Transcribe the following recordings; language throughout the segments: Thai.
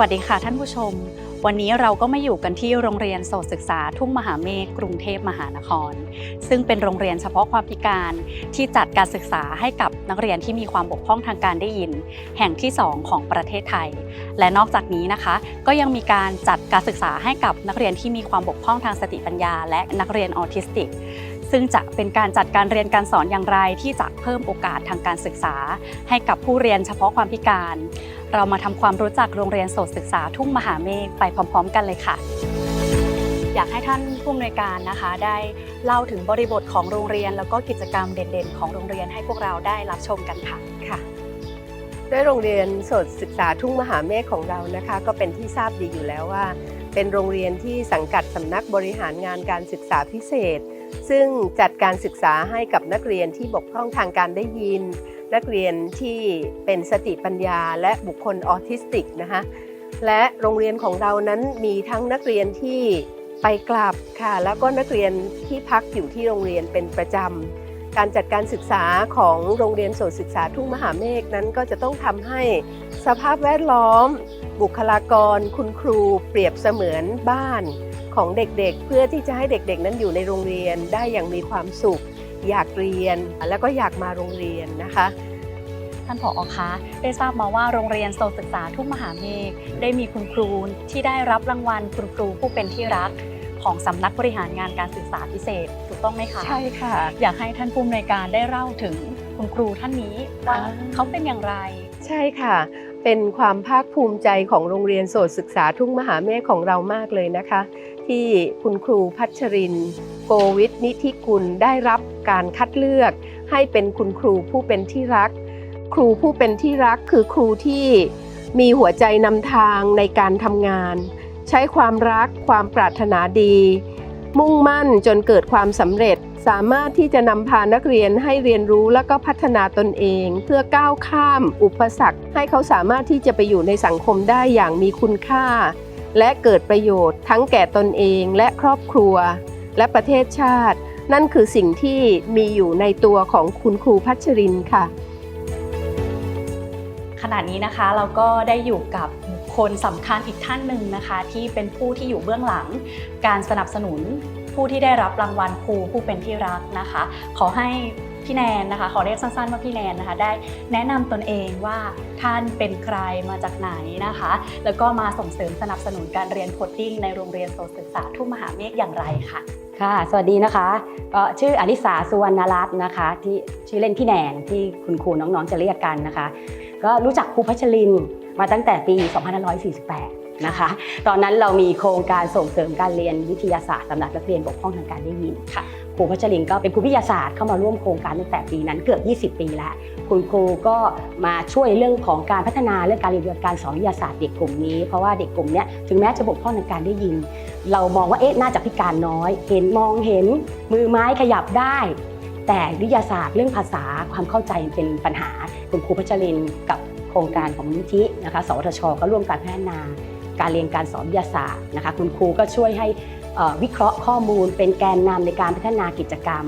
วัสดีค่ะท่านผู้ชม วันนี้เราก็มาอยู่กันที่โรงเรียนโสตศึกษาทุ่งมหาเมฆกรุงเทพมหานคร ซึ่งเป็นโรงเรียนเฉพาะความพิการที่จัดการศึกษาให้กับนักเรียนที่มีความบกพร่องทางการได้ยิน แห่งที่ 2 ของประเทศไทย และนอกจากนี้นะคะ ก็ยังมีการจัดการศึกษาให้กับนักเรียนที่มีความบกพร่องทางสติปัญญา และนักเรียนออทิสติก ซึ่งจะเป็นการจัดการเรียนการสอนอย่างไรที่จะเพิ่มโอกาสทางการศึกษา ให้กับผู้เรียนเฉพาะความพิการ เรามาทำความรู้จักโรงเรียนโสตศึกษาทุ่งมหาเมฆไปพร้อม ๆ กันเลยค่ะอยากให้ท่านผู้อำนวยการนะคะ ได้เล่าถึงบริบทของโรงเรียน แล้วก็กิจกรรมเด่นๆ ของโรงเรียนให้พวกเราได้รับชมกันค่ะค่ะด้วยโรงเรียนโสตศึกษาทุ่งมหาเมฆของเรานะคะ ก็เป็นที่ทราบดีอยู่แล้วว่า เป็นโรงเรียนที่สังกัดสำนักบริหารงานการศึกษาพิเศษ ซึ่งจัดการศึกษาให้กับนักเรียนที่บกพร่องทางการได้ยิน นักเรียนที่เป็นสติปัญญาและบุคคลออทิสติกนะคะและโรงเรียนของเรานั้นมีทั้งนักเรียนที่ไปกลับค่ะ แล้วก็นักเรียนที่พักอยู่ที่โรงเรียนเป็นประจำ การจัดการศึกษาของโรงเรียนโสตศึกษาทุ่งมหาเมฆนั้นก็จะต้องทำให้ สภาพแวดล้อม บุคลากร คุณครูเปรียบเสมือนบ้านของเด็กๆ เพื่อที่จะให้เด็กๆ นั้นอยู่ในโรงเรียนได้อย่างมีความสุข อยากเรียนแล้วก็อยากมาโรงเรียนนะคะท่านผอคะได้ทราบมาว่าโรงเรียนโสตศึกษาทุ่งมหาเมฆได้มีคุณครูที่ได้รับรางวัลคุณครูผู้เป็นที่รักของสำนักบริหารงานการศึกษาพิเศษถูกต้องไหมคะใช่ค่ะ อยากให้ท่านผู้อำนวยการได้เล่าถึงคุณครูท่านนี้ว่าอ่าเขาเป็นอย่างไร ใช่ค่ะ เป็นความภาคภูมิใจของโรงเรียนโสตศึกษาทุ่งมหาเมฆของเรามากเลยนะคะ ที่คุณครูพัชริน โกวิทนิธิกุลได้รับการคัดเลือก ให้เป็นคุณครูผู้เป็นที่รัก ครูผู้เป็นที่รักคือครูที่มีหัวใจนำทางในการทำงาน ใช้ความรักความปรารถนาดี มุ่งมั่นจนเกิดความสำเร็จ สามารถที่จะนำพานักเรียนให้เรียนรู้และก็พัฒนาตนเอง เพื่อก้าวข้าม อุปสรรค ให้เขาสามารถที่จะไปอยู่ในสังคมได้อย่างมีคุณค่า และเกิดประโยชน์ทั้งแก่ตนเองและครอบครัว และประเทศชาติ นั่นคือสิ่งที่มีอยู่ในตัวของคุณครูพัชรินค่ะ ขณะนี้นะคะเราก็ได้อยู่กับคคลสำคัญอีกท่านหนึ่งนะคะ ที่เป็นผู้ที่อยู่เบื้องหลังการสนับสนุน ผู้ที่ได้รับรางวัลครูผู้เป็นที่รักนะคะ ขอให้พี่แนนนะคะ ขอเรียกสั้นๆว่าพี่แนนนะคะ ได้แนะนำตนเองว่าท่านเป็นใครมาจากไหนนะคะ แล้วก็มาส่งเสริมสนับสนุนการเรียนโคดดิ้งในโรงเรียนโสตศึกษาทุ่งมหาเมฆอย่างไรค่ะค่ะ สวัสดีนะคะก็ชื่ออลิสาสุวรรณรัตน์นะคะ ที่ชื่อเล่นพี่แนนที่คุณครูน้องๆจะเรียกกันนะคะ ก็รู้จักครูพัชรินมาตั้งแต่ปี 2548 นะคะ ตอนนั้นเรามีโครงการส่งเสริมการเรียนวิทยาศาสตร์สำหรับนักเรียนบกพร่องทางการได้ยินค่ะครูพัชรินทร์ก็เป็นครูวิทยาศาสตร์เข้ามาร่วมโครงการตั้งแต่ปีนั้นเกือบ 20 ปีแล้ว คุณครูก็มาช่วยเรื่องของการพัฒนาเรื่องการเรียนรู้การสอนวิทยาศาสตร์เด็กกลุ่มนี้เพราะว่าเด็กกลุ่มเนี้ยถึงแม้จะบกพร่องทางการได้ยิน เรามองว่าเอ๊ะน่าจะพิการน้อย เห็นมองเห็นมือไม้ขยับได้ แต่วิทยาศาสตร์เรื่องภาษาความเข้าใจเป็นปัญหา คุณครูพัชรินทร์กับโครงการของมูลนิธินะคะสวทช ก็ร่วมการพัฒนา การเรียนการสอนวิทยาศาสตร์นะคะคุณครูก็ช่วยให้วิเคราะห์ข้อมูลเป็นแกนนำในการพัฒนากิจกรรม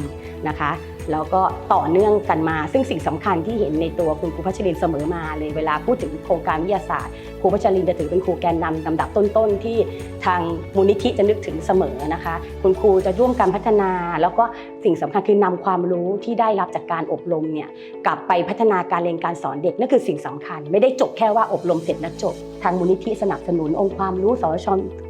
นะคะ แล้วก็ต่อเนื่องกันมา ซึ่งสิ่งสำคัญที่เห็นในตัวคุณครูพัชรินเสมอมาเลยเวลาพูดถึงโครงการวิทยาศาสตร์ครูพัชรินจะถือเป็นครูแกนนำลำดับต้นๆ ที่ทางมูลนิธิจะนึกถึงเสมอนะคะ คุณครูจะร่วมการพัฒนา แล้วก็สิ่งสำคัญคือนำความรู้ที่ได้รับจากการอบรมเนี่ยกลับไปพัฒนาการเรียนการสอนเด็กนั่นคือสิ่งสำคัญ ไม่ได้จบแค่ว่าอบรมเสร็จแล้วจบ ทางมูลนิธิสนับสนุนองค์ความรู้สช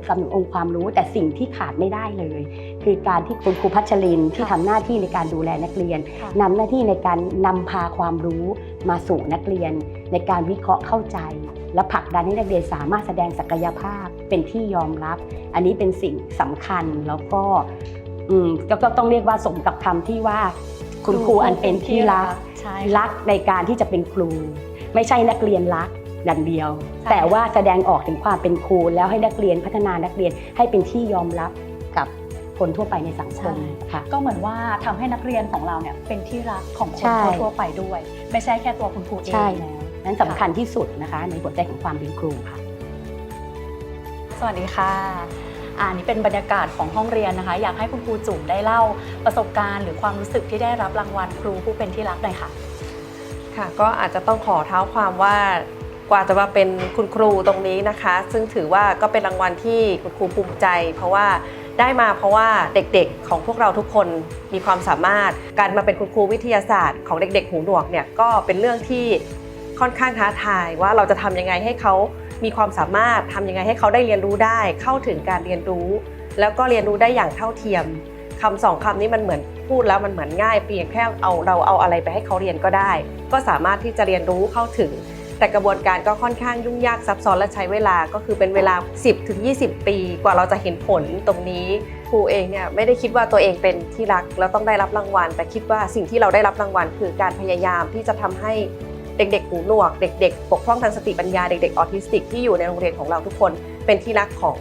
สนับสนุนองค์ความรู้ แต่สิ่งที่ขาดไม่ได้เลย คือการที่คุณครูพัชรินทร์ที่ทำหน้าที่ในการดูแลนักเรียนค่ะนำหน้าที่ในการนำพาความรู้มาสู่นักเรียน ในการวิเคราะห์เข้าใจ และผลักดันให้นักเรียนสามารถแสดงศักยภาพเป็นที่ยอมรับ อันนี้เป็นสิ่งสำคัญแล้วก็อืมก็ก็ต้องเรียกว่าสมกับคำที่ว่าคุณครูอันเป็นที่รักใช่รักในการที่จะเป็นครู ไม่ใช่นักเรียนรักอย่างเดียวใช่แต่ว่าแสดงออกถึงความเป็นครูแล้วให้นักเรียนพัฒนานักเรียนให้เป็นที่ยอมรับกับ คนทั่วไปในสังคมค่ะ ก็เหมือนว่าทำให้นักเรียนของเราเนี่ยเป็นที่รักของคนใช่ทั่วๆไปด้วย ไม่ใช่แค่ตัวคุณครูเองใช่แล้วนั้นสำคัญที่สุดนะคะในหัวใจของความเป็นครูค่ะ สวัสดีค่ะอ่านี่เป็นบรรยากาศของห้องเรียนนะคะ อยากให้คุณครูจุ๋มได้เล่าประสบการณ์หรือความรู้สึกที่ได้รับรางวัลครูผู้เป็นที่รักหน่อยค่ะ ค่ะ ก็อาจจะต้องขอเท้าความว่ากว่าจะมาเป็นคุณครูตรงนี้นะคะ ซึ่งถือว่าก็เป็นรางวัลที่คุณครูภูมิใจ เพราะว่า ได้มาเพราะว่าเด็กๆ ของพวกเราทุกคนมีความสามารถ การมาเป็นคุณครูวิทยาศาสตร์ของเด็ก ๆ หูหนวกเนี่ยก็เป็นเรื่องที่ค่อนข้างท้าทายว่าเราจะทำยังไงให้เขามีความสามารถทำยังไงให้เขาได้เรียนรู้ได้ เข้าถึงการเรียนรู้ แล้วก็เรียนรู้ได้อย่างเท่าเทียมคำสองคำนี้มันเหมือนพูดแล้วมันเหมือนง่ายเพียงแค่เอาเราเอาอะไรไปให้เขาเรียนก็ได้ ก็สามารถที่จะเรียนรู้เข้าถึง แต่กระบวนการก็ค่อนข้างยุ่งยากซับซ้อนและใช้เวลาก็คือเป็นเวลา 10ถึง20 ปี กว่าเราจะเห็นผลตรงนี้ครูเองเนี่ยไม่ได้คิดว่าตัวเองเป็นที่รักแล้วต้องได้รับรางวัล แต่คิดว่าสิ่งที่เราได้รับรางวัล คือการพยายามที่จะทำให้เด็กๆหูหนวก เด็กๆปกพร่องทางสติปัญญาเด็กๆออทิสติกที่อยู่ในโรงเรียนของเราทุกคน เป็นที่รักของ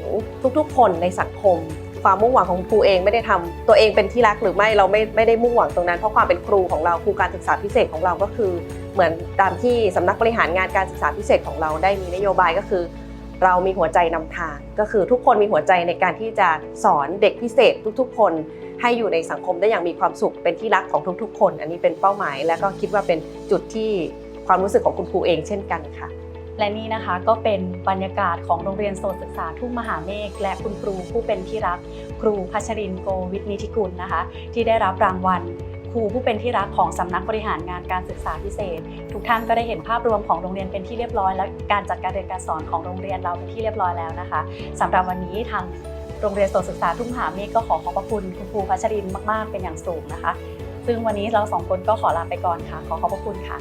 ทุกๆ คนในสังคม ความมุ่งหวังของครูเองไม่ได้ทำตัวเองเป็นที่รักหรือไม่เราไม่ไม่ได้มุ่งหวังตรงนั้น เพราะความเป็นครูของเราครูการศึกษาพิเศษของเราก็คือ เหมือนตามที่สำนักบริหารงานการศึกษาพิเศษของเราได้มีนโยบายก็คือ เรามีหัวใจนำทาง ก็คือทุกคนมีหัวใจในการที่จะสอนเด็กพิเศษทุก ๆ คน ให้อยู่ในสังคมได้อย่างมีความสุขเป็นที่รักของทุก ๆ คน อันนี้เป็นเป้าหมาย และก็คิดว่าเป็นจุดที่ความรู้สึกของคุณครูเองเช่นกันค่ะ และนี่นะคะก็เป็นบรรยากาศของโรงเรียนโสตศึกษาทุ่งมหาเมฆและคุณครูผู้เป็นที่รัก ครูพัชรินโกวิทนิธิกุลนะคะ ที่ได้รับรางวัลครูผู้เป็นที่รักของสำนักบริหารงานการศึกษาพิเศษ ทุกท่านก็ได้เห็นภาพรวมของโรงเรียนเป็นที่เรียบร้อย และการจัดการเรียนการสอนของโรงเรียนเราเป็นที่เรียบร้อยแล้วนะคะสำหรับวันนี้ทางโรงเรียนโสตศึกษาทุ่งมหาเมฆก็ขอขอบพระคุณคุณครูพัชรินมาก ๆ เป็นอย่างสูงนะคะ ซึ่งวันนี้เราสองคนก็ขอลาไปก่อนค่ะ ขอขอบพระคุณค่ะ